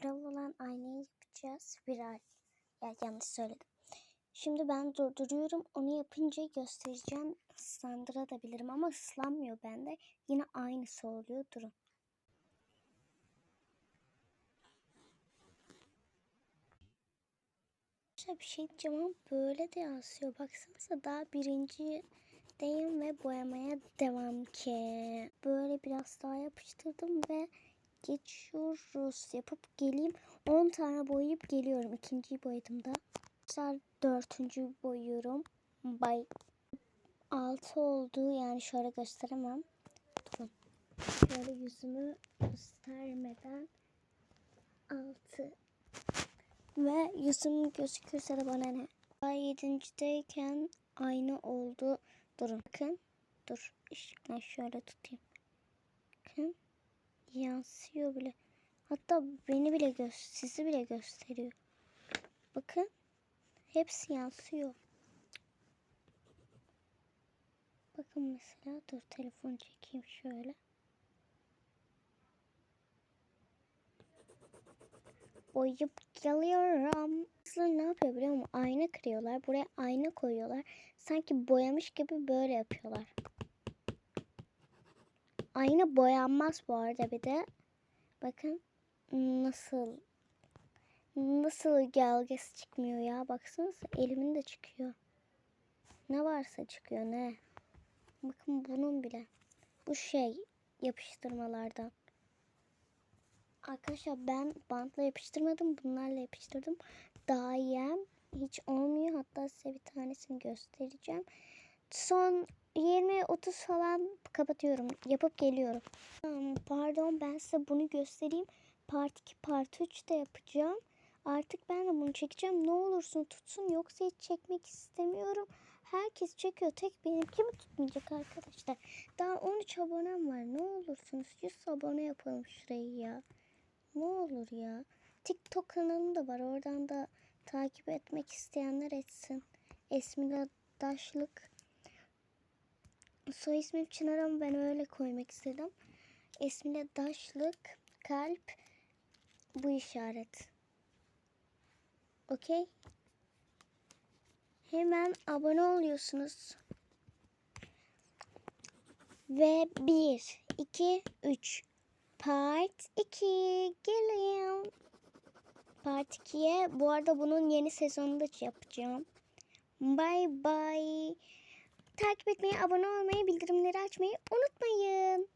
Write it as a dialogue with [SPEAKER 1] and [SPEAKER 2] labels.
[SPEAKER 1] viral olan aynayı yapacağız. Viral. Ya yanlış söyledim. Şimdi ben durduruyorum. Onu yapınca göstereceğim. Islandırabilirim ama ıslanmıyor bende. Yine aynısı oluyor. Durun. Arkadaşlar bir şey diyeceğim ama böyle de yansıyor. Baksanıza daha birinci deyim ve boyamaya devam ki. Böyle biraz daha yapıştırdım ve geçiyoruz. Yapıp geleyim. 10 tane boyayıp geliyorum. İkinciyi boyadım da. Arkadaşlar dördüncüyü boyuyorum. Bay 6 oldu. Yani şöyle gösteremem. Durun. Şöyle yüzümü göstermeden 6 ve yüzüm gözükürse de bana ne? Daha yedincideyken aynı oldu. Durun. Bakın. Dur. Işıkla şöyle tutayım. Bakın. Yansıyor bile. Hatta beni bile gö sizi bile gösteriyor. Bakın. Hepsi yansıyor. Bakın mesela dur telefon çekeyim şöyle. boyayıp geliyorum. Aslında ne yapıyor biliyor musun? Ayna kırıyorlar. Buraya ayna koyuyorlar. Sanki boyamış gibi böyle yapıyorlar. Ayna boyanmaz bu arada bir de. Bakın nasıl nasıl gölgesi çıkmıyor ya. Baksanıza elimin de çıkıyor. Ne varsa çıkıyor ne. Bakın bunun bile. Bu şey yapıştırmalardan. Arkadaşlar ben bantla yapıştırmadım. Bunlarla yapıştırdım. Daha yem hiç olmuyor. Hatta size bir tanesini göstereceğim. Son 20-30 falan kapatıyorum. Yapıp geliyorum. Pardon ben size bunu göstereyim. Part 2, Part 3 de yapacağım. Artık ben de bunu çekeceğim. Ne olursun tutsun yoksa hiç çekmek istemiyorum. Herkes çekiyor. Tek benimki mi tutmayacak arkadaşlar? Daha 13 abonem var. Ne olursunuz 100 abone yapalım şurayı ya. Ne olur ya. TikTok kanalım da var. Oradan da takip etmek isteyenler etsin. Esmila Daşlık. Soy ismim Çınar ama ben öyle koymak istedim. Esmila Daşlık. Kalp. Bu işaret. Okey. Hemen abone oluyorsunuz. Ve 1, 2, 3. Part 2 geliyorum. Part 2'ye bu arada bunun yeni sezonunda yapacağım. Bye bye. Takip etmeyi, abone olmayı, bildirimleri açmayı unutmayın.